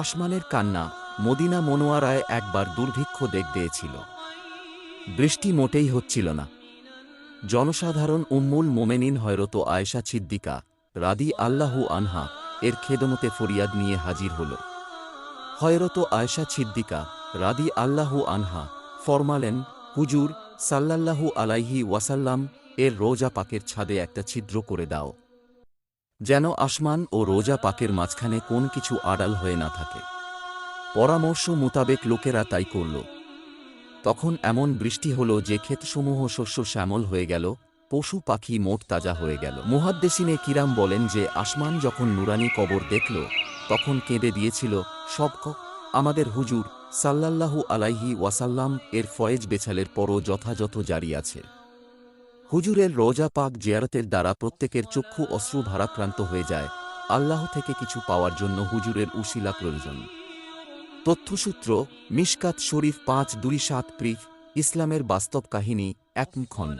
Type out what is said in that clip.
আসমানের কান্না মদিনা মনোয়ারায় একবার দুর্ভিক্ষ দেখ দিয়েছিল। বৃষ্টি মোটেই হচ্ছিল না। জনসাধারণ উম্মুল মোমেনিন হয়রত আয়েশা ছিদ্দিকা রাদি আল্লাহু আনহা এর খেদমতে ফরিয়াদ নিয়ে হাজির হল। হয়রত আয়েশা ছিদ্দিকা রাদি আল্লাহু আনহা ফরমালেন, হুজুর, সাল্লাল্লাহু আলাইহি ওয়াসাল্লাম, এর রোজা পাকের ছাদে একটা ছিদ্র করে দাও। যেন আসমান ও রোজা পাকের মাঝখানে কোন কিছু আড়াল হয়ে না থাকে। পরামর্শ মোতাবেক লোকেরা তাই করল। তখন এমন বৃষ্টি হল যে ক্ষেতসমূহ শস্য শ্যামল হয়ে গেল, পশু পাখি মোট তাজা হয়ে গেল। মুহাদ্দেসিনে কিরাম বলেন যে, আসমান যখন নুরানি কবর দেখল, তখন কেঁদে দিয়েছিল, সব আমাদের হুজুর সাল্লাল্লাহু আলাইহি ওয়াসাল্লাম এর ফয়েজ বেছালের পরও যথাযথ জারি আছে। হুজুরের রোজা পাক জিয়ারতের দ্বারা প্রত্যেকের চক্ষু অশ্রু ভারাক্রান্ত হয়ে যায়। আল্লাহ থেকে কিছু পাওয়ার জন্য হুজুরের উশিলা প্রয়োজন। তথ্যসূত্র, মিশকাত শরীফ পাঁচ দুই সাত প্রিফ ইসলামের বাস্তব কাহিনী, এক খণ্ড